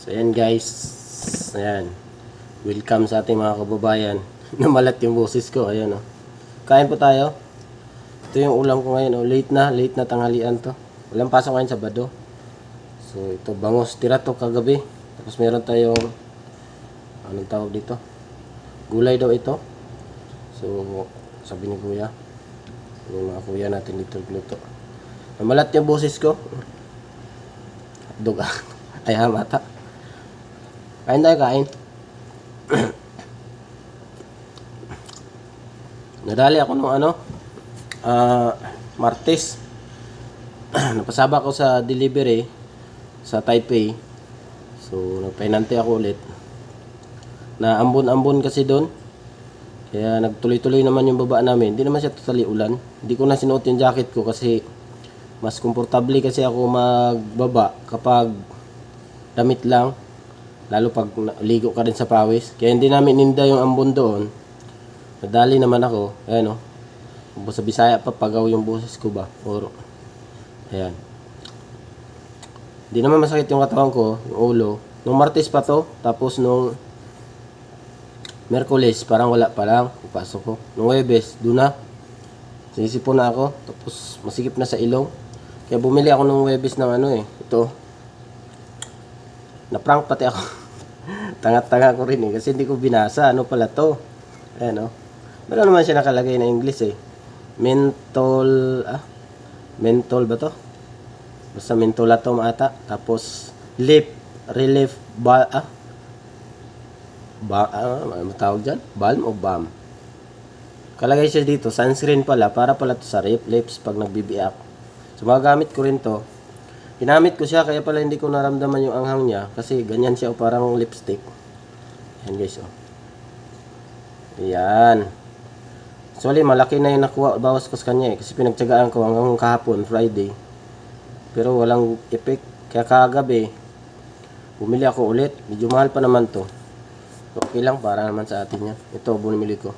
So ayan guys, ayan. Welcome sa ating mga kababayan. Namalat yung boses ko, ayan oh. Kain po tayo. Ito yung ulam ko ngayon, oh. late na, late na tanghalian to. Walang pasok ngayon sa Bado. So ito, bangos, tira to kagabi. Tapos meron tayong, anong tawag dito? Gulay daw ito. So, sabi ni kuya, yung mga kuya natin dito luto. Namalat yung boses ko. Hotdog ah. Ay, ah, mata. Kain tayo, kain. Nadali ako nung ano, ah, Martes. Napasaba ko sa delivery sa Taipei. So, nagpainante ako ulit. Na ambon-ambon kasi doon. Kaya nagtuloy-tuloy naman yung baba namin. Hindi naman siya totally ulan. Hindi ko na sinuot yung jacket ko kasi mas komportable kasi ako magbaba kapag damit lang. Lalo pag ligo ka rin sa pawis. Kaya hindi namin ninda yung ambon doon. Nadali naman ako. Ayan o. Oh. Sa Bisaya pa pagaw yung boses ko ba. Or, ayan. Hindi naman masakit yung katawan ko, yung ulo. Nung Martes pa to. Tapos nung Merkules, parang wala pa lang. Pupasok ko. Nung Webes, doon na. Sinisipon na ako. Tapos masikip na sa ilong. Kaya bumili ako nung Webes ng ano eh. Ito. Na-prank pati ako. Tanga-tanga ko rin eh. Kasi hindi ko binasa. Ano pala to? Ayan oh. Meron naman siya nakalagay na English eh. Menthol, ah? Menthol ba to? Basta mentolatum ata. Tapos, lip relief ba, ah? Ba, ah, ano dyan? Balm o balm? Kalagay siya dito, sunscreen pala, para pala to sa lip, lips pag nagbibiyak. So, magagamit ko rin to. Ginamit ko siya, kaya pala hindi ko naramdaman yung anghang niya. Kasi ganyan siya, o parang lipstick. Yan guys, oh. Yan. Actually, malaki na yung nakuha, bawas ko sa kanya eh. Kasi pinagtsagaan ko hanggang kahapon, Friday. Pero walang effect. Kaya kagabi, bumili ako ulit. Medyo mahal pa naman to. Okay lang, para naman sa atin yan. Ito, bumili ko.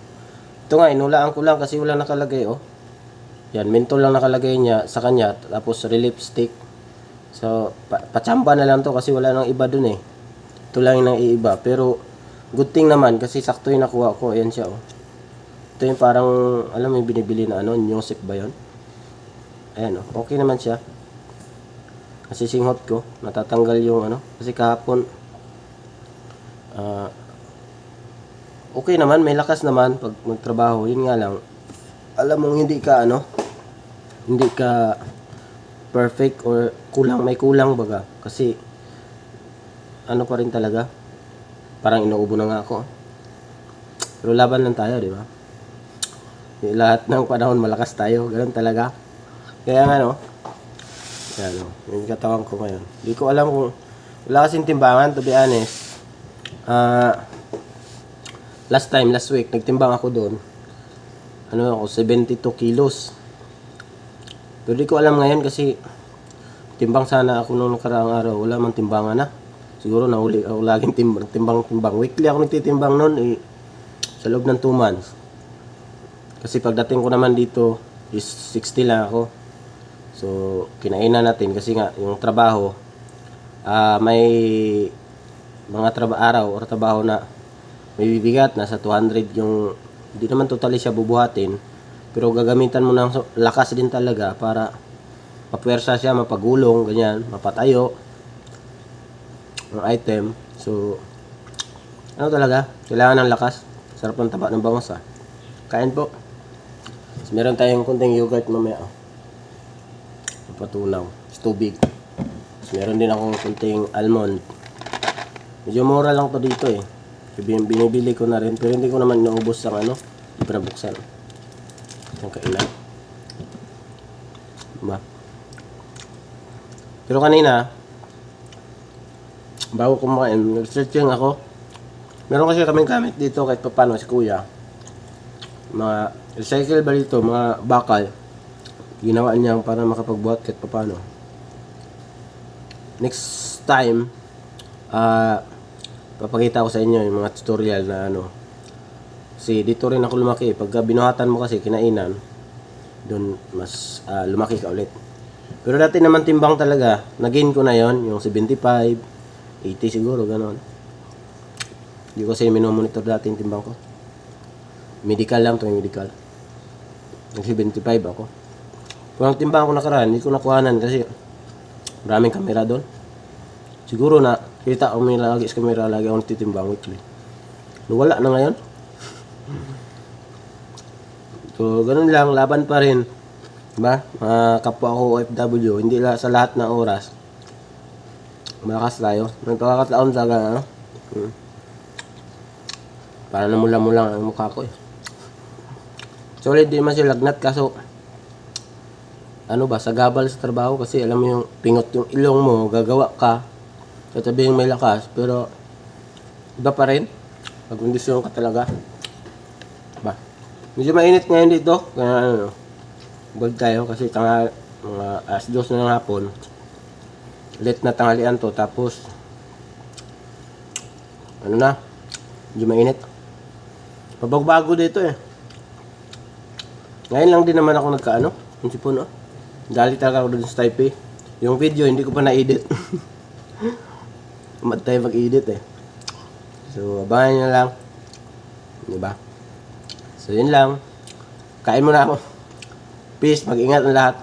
Ito nga, inulaan ko lang kasi wala nakalagay, oh. Yan, mentol lang nakalagay niya sa kanya. Tapos, relief stick. So, pa pachamba na lang to kasi wala nang iba dun eh. Ito lang yung naiiba. Pero, good thing naman kasi sakto yung nakuha ko. Ayan siya, oh. Ito yung parang, alam mo yung binibili na ano, Newsec ba yun? Ayan, oh. Okay naman siya. Kasi singhot ko, natatanggal yung ano. Kasi kahapon, ah, okay naman, may lakas naman pag magtrabaho. Yun nga lang, alam mong hindi ka ano, hindi ka perfect or kulang, may kulang baga. Kasi, ano pa rin talaga, parang inuubo na nga ako. Pero laban lang tayo, di ba? Lahat ng panahon malakas tayo, ganun talaga. Kaya nga, no, yan, oh, yung katawan ko ngayon. Hindi ko alam kung, wala kasing timbangan, to be honest. Ah, last time, last week, nagtimbang ako doon. Ano ako, 72 kilos. Pero di ko alam ngayon kasi timbang sana ako nung nakaraang araw. Wala man timbangan na. Siguro nahuli ako laging timbang, timbang, timbang. Weekly ako nagtitimbang noon eh, sa loob ng 2 months. Kasi pagdating ko naman dito is 60 lang ako. So, kinainan natin kasi nga yung trabaho ah may mga traba araw or trabaho na may bibigat nasa 200 yung hindi naman totally siya bubuhatin pero gagamitan mo ng lakas din talaga para mapuwersa siya, mapagulong, ganyan, mapatayo ng item. So, ano talaga? Kailangan ng lakas. Sarap ng taba ng bangos ah. Kain po. So, meron tayong kunting yogurt mamaya. Oh. Patunaw. It's tubig. So, meron din akong kunting almond. Medyo mura lang to dito eh. Bin- Binibili ko na rin. Pero hindi ko naman naubos ang ano. Hindi pa. Ang kailan. Diba? Pero kanina, bago kumain, nag-searching ako. Meron kasi kaming gamit dito kahit papano si kuya. Mga recycle ba dito, mga bakal. Ginawa niya para makapagbuhat kahit papano. Next time, ah, papakita ko sa inyo yung mga tutorial na ano. Kasi dito rin ako lumaki. Pagka binuhatan mo kasi kinainan, doon mas ah, lumaki ka ulit. Pero dati naman timbang talaga, nagain ko na yon yung 75, 80 siguro, gano'n. Hindi ko kasi minomonitor dati yung timbang ko. Medical lang to, medical. Nag 75 ako. Kung ang timbang ko nakaraan, hindi ko nakuhanan kasi maraming kamera doon. Siguro na, kita ko may lagi sa kamera, lagi akong titimbang weekly. Wala na ngayon. So, ganun lang, laban pa rin. Diba? Mga kapwa ko OFW, hindi la, sa lahat ng oras. Malakas tayo. May pagkakataon sa ano? Hmm. Para namula-mula ang mukha ko eh. Solid din man siya lagnat kaso ano ba, sagabal sa trabaho kasi alam mo yung pingot yung ilong mo, gagawa ka. Sasabihin may lakas, pero iba pa rin. Pag kondisyon ka talaga. Ba? Medyo mainit ngayon dito. Kaya ano, bag tayo kasi tanga, mga alas dos na ng hapon. Late na tanghalian to. Tapos, ano na, medyo mainit. Pabagbago dito eh. Ngayon lang din naman ako nagkaano, yung sipon oh. Dali talaga ako dun sa Taipei. Yung video, hindi ko pa na-edit. Umad tayo mag-edit eh. So, abangan nyo lang. Diba? So, yun lang. Kain muna ako. Peace, mag-ingat ang lahat.